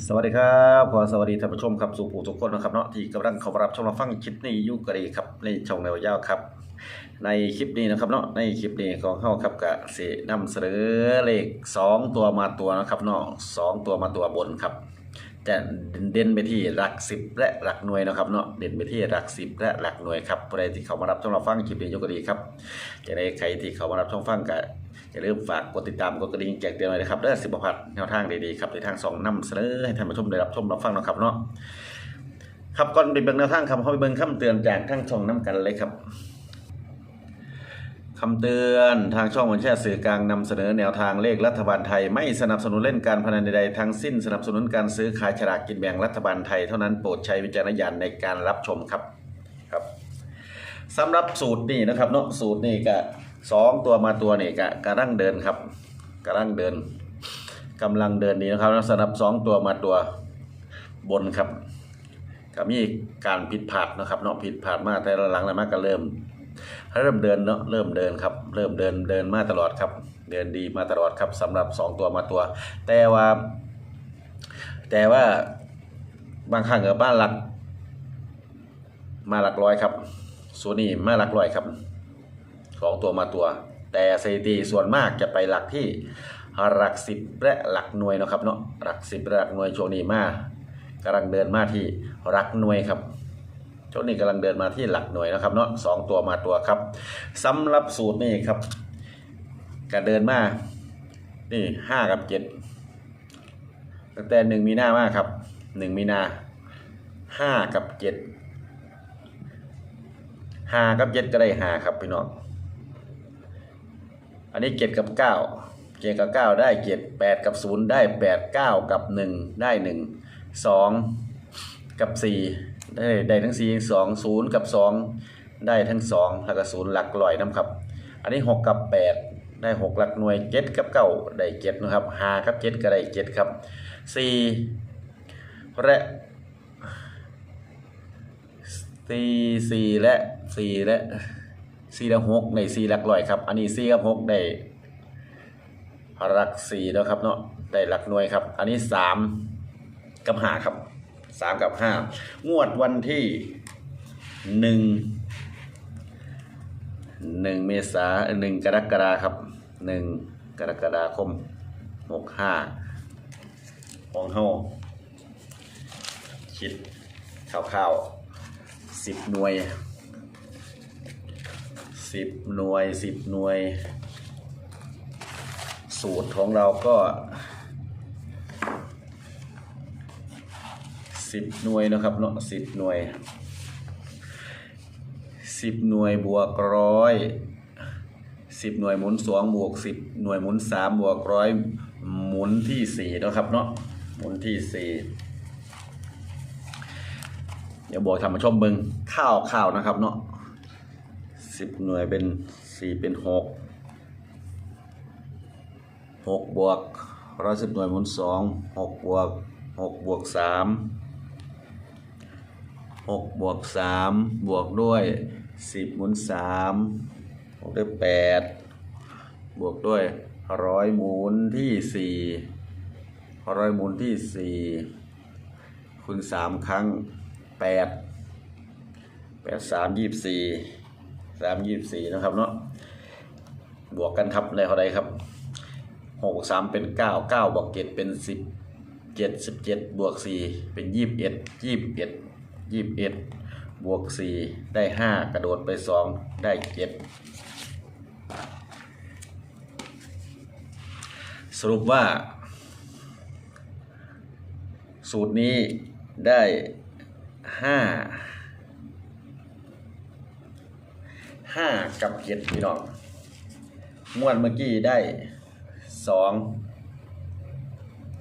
สวัสดีครับขอสวัสดีท่านผู้ชมครับสู่ผู้ทุกคนนะครับเนาะที่กำลังเข้ารับชมรับฟังคลิปนี้ยุกรีครับในช่องแนวยาวครับ ในคลิปนี้นะครับเนาะในคลิปนี้ของเฮาครับกะสินำเสนอเลขสองตัวมาตัวนะครับเนาะสองตัวมาตัวบนครับจะเด่นไปที่หลักสิบและหลักหน่วยนะครับเนาะเด่นไปที่หลักสิบและหลักหน่วยครับผู้ใดที่เข้ามารับชมรับฟังคลิปนี้ยุกรีครับจะได้ใครที่เข้ามารับชมฟังกะ อย่าลืมฝากกดติดตามกดกระดิ่งแจ้งเตือนเลยนะครับเด้อสิบพัดแนวทางดีๆครับในทางสองนำเสนอให้ท่านผู้ชมได้รับชมรับฟังนะครับเนาะครับก่อนไปเบิ่งแนวทางคำเข้าไปเบิ่งคำเตือนจากทางช่องน้ำกันเลยครับคำเตือนทางช่องวันแช่สื่อกลางนำเสนอแนวทางเลขรัฐบาลไทย ไม่สนับสนุนเล่นการพนันใดๆทั้งสิ้นสนับสนุนการซื้อขายฉลากกินแบ่งรัฐบาลไทยเท่านั้นโปรดใช้วิจารณญาณในการรับชมครับครับสำหรับสูตรนี่นะครับเนาะสูตรนี่ก็ สองตัวมาตัวนี่ก็กำลังเดินครับกำลังเดินกำลังเดินนี่นะครับสำหรับสองตัวมาตัวบนครับก็มีการผิดพลาดนะครับเนาะผิดพลาดมาแต่ละหลังแล้วมากก็เริ่มเริ่มเดินเนาะเริ่มเดินครับเริ่มเดินเดินมาตลอดครับ เดินดีมาตลอดครับสำหรับสองตัวมาตัว แต่ว่า แต่ว่าบางครั้งกับบ้านหลัก มาหลักร้อยครับส่วนนี้มาหลักร้อยครับ สองตัวมาตัว แต่สถิติส่วนมากจะไปหลักที่หลักสิบและหลักหน่วยนะครับเนาะหลักสิบและหลักหน่วยช่วงนี้มากำลังเดินมาที่หลักหน่วยครับช่วงนี้กำลังเดินมาที่หลักหน่วยนะครับเนาะสองตัวมาตัวครับสำหรับสูตรนี่ครับก็เดินมานี่ห้ากับเจ็ดตั้งแต่หนึ่งมีหน้ามากครับหนึ่งมีนาห้ากับเจ็ดห้ากับเจ็ดก็ได้ห้าครับพี่น้อง อันนี้เจ็ดกับเก้าเจ็ดกับเก้าได้เจ็ดแปดกับศูนย์ได้แปดเก้ากับหนึ่งได้หนึ่งสองกับสี่ได้ได้ทั้งสี่สองศูนย์กับสองได้ทั้งสองแล้วก็ศูนย์หลักลอยน้ำครับ อันนี้หกกับแปดได้หกหลักหน่วยเจ็ดกับเก้าได้เจ็ดนะครับห้ากับเจ็ดก็ได้เจ็ดครับสี่และสี่สี่และสี่และ สี่ละหกในสี่หลักลอยครับ อันนี้สี่กับหกได้หลักสี่แล้วครับเนาะได้หลักหน่วยครับ อันนี้สามกับห้าครับสามกับห้างวดวันที่หนึ่งหนึ่งเมษาหนึ่งกรกฎาครับหนึ่งกรกฎาคมหกห้าของเฮาคิดข่าวๆสิบหน่วย สิบหน่วยสิบหน่วย สูตรของเราก็สิบหน่วยนะครับเนาะสิบหน่วยสิบหน่วยบวกร้อยสิบหน่วยหมุนสองบวกสิบหน่วยหมุนสามบวกร้อยหมุนที่สี่นะครับเนาะหมุนที่สี่เดี๋ยวบอกทำมาชมเบิงข้าวข้าวนะครับเนาะ สิบหน่วยเป็นสี่เป็นหกหกบวกร้อยสิบหน่วยหมุนสองหกบวกหกบวกสามหกบวกสามบวกด้วยสิบหมุนสามบวกด้วยแปดบวกด้วยร้อยหมุนที่สี่ร้อยหมุนที่สี่คูณสามครั้งแปดแปดสามยี่สิบสี่ สามยี่สิบสี่นะครับเนาะบวกกันครับได้เท่าไรครับหกสามเป็นเก้าเก้าบวกเจ็ดเป็นสิบเจ็ดสิบเจ็ดบวกสี่เป็นยี่สิบเอ็ดยี่สิบเอ็ดยี่สิบเอ็ดบวกสี่ได้ห้ากระโดดไปสองได้เจ็ดสรุปว่า สูตรนี้ได้ห้า ห้ากับเจ็ดพี่น้องมวนเมื่อกี้ได้สอง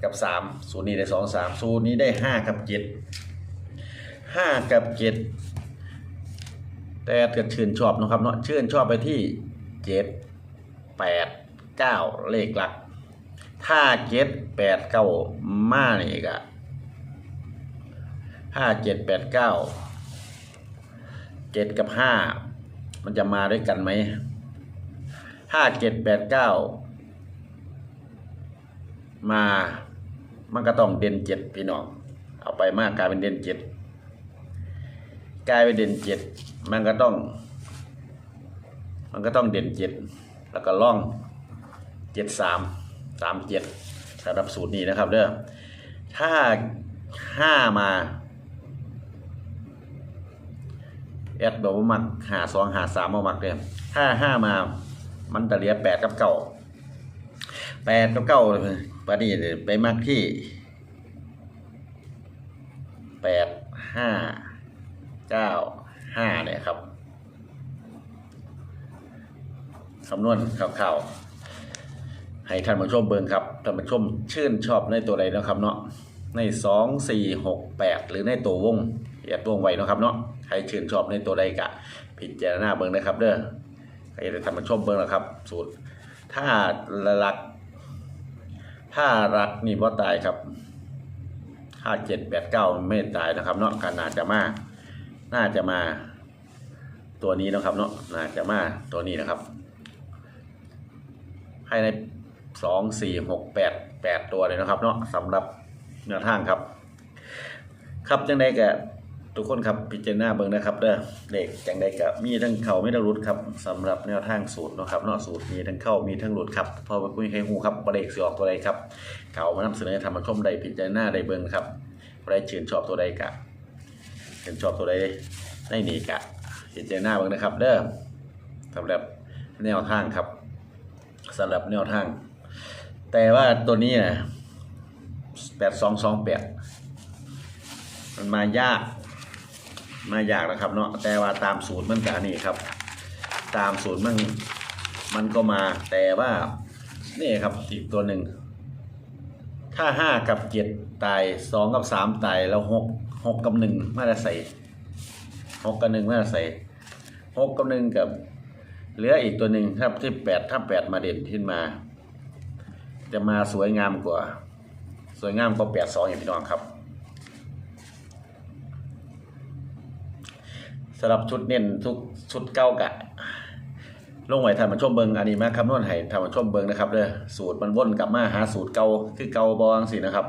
กับสามสูตรนี้ได้สองสามสูตรนี้ได้ห้ากับเจ็ดห้ากับเจ็ดแต่เกิดชื่นชอบนะครับเนาะชื่นชอบไปที่เจ็ดแปดเก้าเลขหลัก ถ้าเจ็ดแปดเก้ามานี่กะห้าเจ็ดแปดเก้าเจ็ดกับห้า มันจะมาด้วยกันไหมห้าเจ็ดแปดเก้ามา มันก็ต้องเด่นเจ็ดพี่น้อง เอาไปมากกลายเป็นเด่นเจ็ดกลายเป็นเด่นเจ็ดมันก็ต้อง มันก็ต้องเด่นเจ็ดแล้วก็ล่องเจ็ดสามสามเจ็ดสำหรับสูตรนี้นะครับเด้อถ้าห้ามา แอดบอกว่ามักหาสองหาสามมามักเลยถ้าห้ามามันจะเหลือแปดกับเก้าแปดกับเก้าปนี้ไปมักที่แปดห้าเก้าห้าเนี่ยครับคำนวณข่าวๆให้ท่านผู้ชมเบิ่งครับท่านผู้ชมชื่นชอบในตัวใดเนะครับเนาะในสองสี่หกแปดหรือในตัววง อียดวงไว้นะครับเนาะใครชื่นชอบในตัวใดกะพิจารณาเบิ่งนะครับ เด้อใครจะท่าชมเบิ่งนะครับ สูตร ถ้ารัก ถ้ารักนี่บ่ตายครับถ้าเจ็ดแปดเก้าไม่ตายนะครับเนาะก็น่าจะมา น่าจะมา ตัวนี้นะครับเนาะน่าจะมาตัวนี้นะครับให้ในสองสี่หกแปดแปดตัวเลยนะครับเนาะสำหรับแนวทางครับ ครับจังใดกะ ทุกคนครับพิจารณาเบิ่งนะครับเด้อเด็กจังใดกะมีทั้งเข้ามีทั้งหลุดครับสำหรับแนวทางสูตรเนาะครับเนาะสูตรมีทั้งเข้ามีทั้งหลุดครับพอคุยให้ฮู้ครับบ่ได้สิออกตัวใดครับเขามานำเสนอธรรมชมได้พิจารณาได้เบิ่งครับบ่ได้ชื่นชอบตัวใดกะชื่นชอบตัวใดในนี่กะพิจารณาเบิ่งนะครับเด้อสำหรับแนวทางครับสำหรับแนวทาง แต่ว่าตัวนี้นะแปดสองสองแปดมันมายาก มายากนะครับเนาะแต่ว่าตามสูตรมันกานี่ครับ ตามสูตรมันมันก็มาแต่ว่านี่ครับอีกตัวหนึ่งถ้าห้ากับเจ็ดตายสองกับสามตายแล้วหกหกกับหนึ่งมาจะใส่หกกับหนึ่งมาจะใส่หกกับหนึ่งกับเหลืออีกตัวหนึ่งครับที่แปดถ้าแปดมาเด่นขึ้นมา จะมาสวยงามกว่า สวยงามกว่าแปดสองอย่างพี่น้องครับ สำหรับชุดเน้นทุกชุดเก้ากะลงไว้ท่านมาชมเบิงอันนี้มาคำนวณให้ทานมาชมเบิงนะครับเด้อสูตรมันวนกลับมาหาสูตรเก่าคือเก่าบองสินะครับ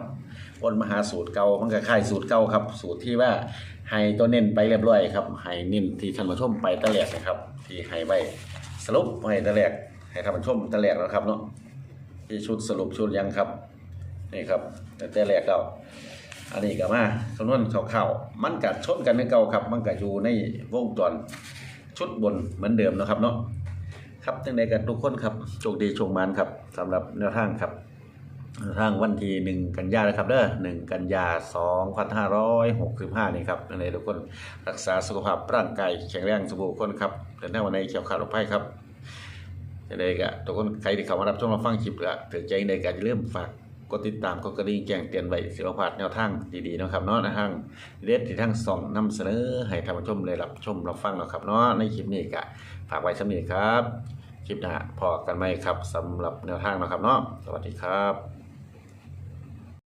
วนมาหาสูตรเก่ามันก็คล้ายสูตรเก่าครับ สูตรที่ว่าให้ตัวเน้นไปเรียบร้อยครับให้เน้นที่ทานมาชมไปตะแหลกนะครับ ที่ให้ไว้สรุปให้ตะแหลกให้ทานมาชมตะแหลกแล้วครับเนาะที่ชุดสรุปชุดยังครับนี่ครับแต่ตะแหลกเรา อันนี้ก็มาคำนวณข่าวๆมันกัดชนกันในเก่าครับ มันกัดอยู่ในวงจรชุดบนเหมือนเดิมนะครับเนาะครับจังใดกันทุกคนครับโชคดีโชคมันครับสำหรับแนวทางครับแนวทางวันที่หนึ่งกันยานะครับเด้อหนึ่งกันยาสองพันห้าร้อยหกสิบห้านี่ครับจังใดทุกคนรักษาสุขภาพร่างกายแข็งแรงสมบูรณ์คนครับเดินทาวันไหนเขียวขาดโรคภัยครับจังใดกะทุกคนใครที่เข้ามารับชมมาฟังคลิปก็ถือใจในการจะเริ่มฝาก กดติดตามกดกระดิ่งแจ้งเตือนไว้สิวพลาดแนวทางดีๆนะครับเนาะนะทางเด็ดที่ทั้งสองนำเสนอให้ท่านผู้ชมได้รับชมรับฟังเนาะครับเนาะในคลิปนี้ก็ฝากไว้สำนีครับ คลิปหน้าพอกันไหมครับสำหรับแนวทางนะครับเนาะสวัสดีครับ